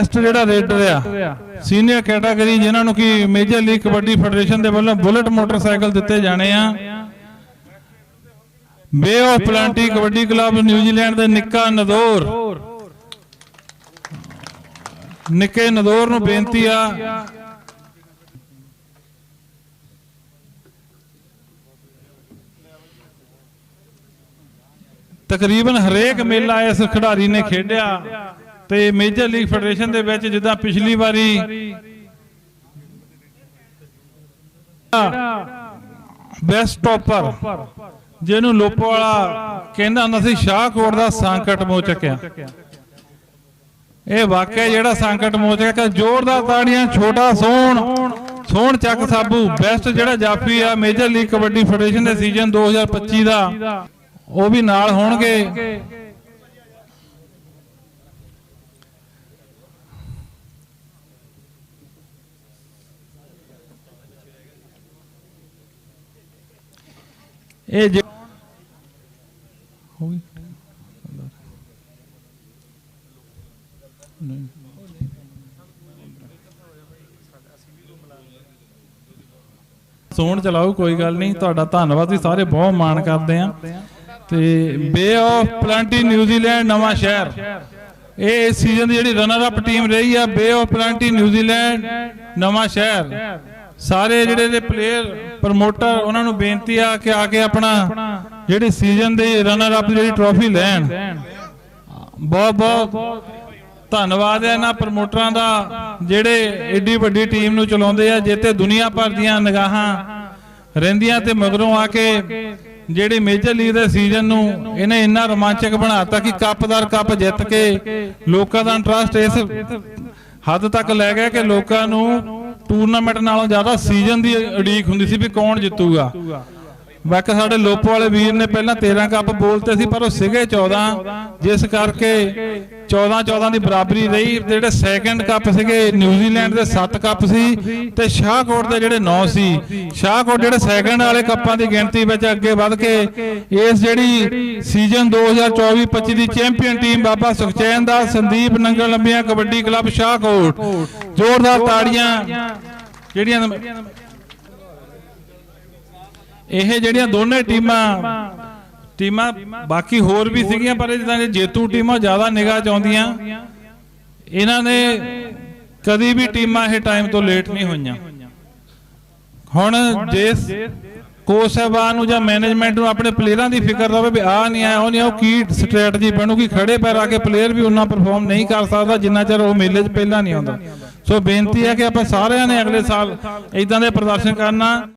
Best ਜਿਹੜਾ raider ਆ। Senior category ਜਿਨ੍ਹਾਂ ਨੂੰ ਕਿ ਮੇਜਰ ਲੀਗ ਕਬੱਡੀ ਫੈਡਰੇਸ਼ਨ ਦੇ ਵੱਲੋਂ ਬੁਲਟ ਮੋਟਰਸਾਈਕਲ ਦਿੱਤੇ ਜਾਣੇ ਆ। Bay of plenty kabaddi club New Zealand ਦੇ ਨਿੱਕਾ ਨਦੌਰ। ਨਿੱਕੇ ਨਦੌਰ ਨੂੰ ਬੇਨਤੀ ਆ। ਤਕਰੀਬਨ ਹਰੇਕ ਮੇਲਾ ਇਸ ਖਿਡਾਰੀ ਨੇ ਖੇਡਿਆ। ਤੇ ਮੇਜਰ ਲੀਗ ਫੈਡਰੇਸ਼ਨ ਦੇ ਵਿੱਚ ਜਿੱਦਾਂ ਪਿਛਲੀ ਵਾਰੀ ਬੈਸਟ ਟੌਪਰ ਜਿਹਨੂੰ ਲੋਪੋ ਕਹਿੰਦਾ ਹੁੰਦਾ ਸੀ ਸ਼ਾਹਕੋਟ ਦਾ ਸੰਕਟ ਮੋਚਕ ਆ। ਇਹ ਵਾਕਿਆ ਜਿਹੜਾ ਸੰਕਟ ਮੋਚਕ ਹੈ ਜ਼ੋਰਦਾਰ ਤਾੜੀਆਂ, ਛੋਟਾ ਸੋਹਣ ਸੋਹਣ ਚੱਕ ਸਾਬੂ ਬੈਸਟ ਜਿਹੜਾ ਜਾਫੀ ਆ ਮੇਜਰ ਲੀਗ ਕਬੱਡੀ ਫੈਡਰੇਸ਼ਨ ਦੇ ਸੀਜ਼ਨ 2025 ਦਾ, ਉਹ ਵੀ ਨਾਲ ਹੋਣਗੇ। ਇਹ ਜੇ ਹੋ ਗਈ ਨਹੀਂ। ਸੋਣ ਚਲਾਓ ਕੋਈ ਗੱਲ ਨਹੀਂ। ਤੁਹਾਡਾ ਧੰਨਵਾਦ ਵੀ ਸਾਰੇ ਬਹੁਤ ਮਾਣ ਕਰਦੇ ਆ ਤੇ ਬੇ ਆਫ ਪਲਾਂਟੀ ਨਿਊਜ਼ੀਲੈਂਡ ਨਵਾਂ ਸ਼ਹਿਰ। ਇਹ ਇਸ ਸੀਜ਼ਨ ਦੀ ਜਿਹੜੀ ਰਨਰ ਅਪ ਟੀਮ ਰਹੀ ਆ ਬੇ ਆਫ ਪਲਾਂਟੀ ਨਿਊਜ਼ੀਲੈਂਡ ਨਵਾਂ ਸ਼ਹਿਰ। ਸਾਰੇ ਜਿਹੜੇ ਦੇ ਪਲੇਅਰ ਪ੍ਰਮੋਟਰ ਉਹਨਾਂ ਨੂੰ ਬੇਨਤੀ ਆ ਕਿ ਆ ਕੇ ਆਪਣਾ ਜਿਹੜੀ ਸੀਜ਼ਨ ਦੀ ਰਨਰ ਅਪ ਜਿਹੜੀ ਟਰੋਫੀ ਲੈਣ। ਬਹੁਤ ਬਹੁਤ ਧੰਨਵਾਦ ਹੈ ਇਹਨਾਂ ਪ੍ਰਮੋਟਰਾਂ ਦਾ, ਜਿਹੜੇ ਏਡੀ ਵੱਡੀ ਟੀਮ ਨੂੰ ਚਲਾਉਂਦੇ ਆ ਜਿੱਤੇ ਦੁਨੀਆ ਭਰ ਦੀਆਂ ਨਿਗਾਹਾਂ ਰਹਿੰਦੀਆਂ ਤੇ ਮਗਰੋਂ ਆ ਕੇ ਜਿਹੜੇ ਮੇਜਰ ਲੀਗ ਦੇ ਸੀਜ਼ਨ ਨੂੰ ਇਹਨੇ ਇੰਨਾ ਰੋਮਾਂਚਕ ਬਣਾਤਾ ਕਿ ਕੱਪਦਾਰ ਕੱਪ ਜਿੱਤ ਕੇ ਲੋਕਾਂ ਦਾ ਇੰਟਰਸਟ ਇਸ ਹੱਦ ਤੱਕ ਲੈ ਗਿਆ ਕਿ ਲੋਕਾਂ ਨੂੰ ਟੂਰਨਾਮੈਂਟ ਨਾਲੋਂ ਜ਼ਿਆਦਾ ਸੀਜ਼ਨ ਦੀ ਉਡੀਕ ਹੁੰਦੀ ਸੀ ਵੀ ਕੌਣ ਜਿੱਤੂਗਾ। ਬਾਕੀ ਸਾਡੇ ਲੋਪੋ ਵਾਲੇ ਵੀਰ ਨੇ ਪਹਿਲਾਂ 13 ਕੱਪ ਬੋਲਤੇ ਸੀ, ਪਰ ਉਹ ਸੀਗੇ 14 ਜਿਸ ਕਰਕੇ 14 14 ਦੀ ਬਰਾਬਰੀ ਰਹੀ। ਜਿਹੜੇ ਸੈਕੰਡ ਕੱਪ ਸੀਗੇ, ਨਿਊਜ਼ੀਲੈਂਡ ਦੇ 7 ਕੱਪ ਸੀ ਤੇ ਸ਼ਾਹਕੋਟ ਦੇ ਜਿਹੜੇ 9 ਸੀ। ਸ਼ਾਹਕੋਟ ਜਿਹੜੇ ਸੈਕੰਡ ਵਾਲੇ ਕੱਪਾਂ ਦੀ ਗਿਣਤੀ ਵਿੱਚ ਅੱਗੇ ਵੱਧ ਕੇ, ਇਸ ਜਿਹੜੀ ਸੀਜ਼ਨ 2024-25 ਦੀ ਚੈਂਪੀਅਨ ਟੀਮ ਬਾਬਾ ਸੁਖਚੈਨ ਦਾ ਸੰਦੀਪ ਨੰਗਲ ਲੰਬੀਆਂ ਕਬੱਡੀ ਕਲੱਬ ਸ਼ਾਹਕੋਟ। ਜ਼ੋਰਦਾਰ ਤਾੜੀਆਂ ਜਿਹੜੀਆਂ ਇਹ ਜਿਹੜੀਆਂ ਦੋਨੇ ਟੀਮਾਂ ਟੀਮਾਂ ਬਾਕੀ ਹੋਰ ਵੀ ਸੀਗੀਆਂ ਪਰ ਜਿੱਦਾਂ ਜੇਤੂ ਟੀਮਾਂ ਜ਼ਿਆਦਾ ਨਿਗਾਹ ਚ ਆਉਂਦੀਆਂ ਇਹਨਾਂ ਨੇ ਕਦੀ ਵੀ ਟੀਮਾਂ ਇਹ ਟਾਈਮ ਤੋਂ ਲੇਟ ਨਹੀਂ ਹੋਈਆਂ। ਹੁਣ ਜਿਸ ਕੋਚ ਸਾਹਿਬਾਨ ਨੂੰ ਜਾਂ ਮੈਨੇਜਮੈਂਟ ਨੂੰ ਆਪਣੇ ਪਲੇਅਰਾਂ ਦੀ ਫਿਕਰ ਰਵੇ ਵੀ ਆ ਨਹੀਂ ਆਇਆ ਉਹ ਨਹੀਂ ਉਹ ਕੀ ਸਟ੍ਰੈਟਜੀ ਬਣੂਗੀ ਖੜੇ ਪੈਰ ਆ ਕੇ ਪਲੇਅਰ ਵੀ ਉਹਨਾਂ ਪਰਫਾਰਮ ਨਹੀਂ ਕਰ ਸਕਦਾ ਜਿੰਨਾ ਚਿਰ ਉਹ ਮੇਲੇ 'ਚ ਪਹਿਲਾਂ ਨਹੀਂ ਆਉਂਦਾ। ਸੋ ਬੇਨਤੀ ਹੈ ਕਿ ਆਪਾਂ ਸਾਰਿਆਂ ਨੇ ਅਗਲੇ ਸਾਲ ਇਦਾਂ ਦੇ ਪ੍ਰਦਰਸ਼ਨ ਕਰਨਾ।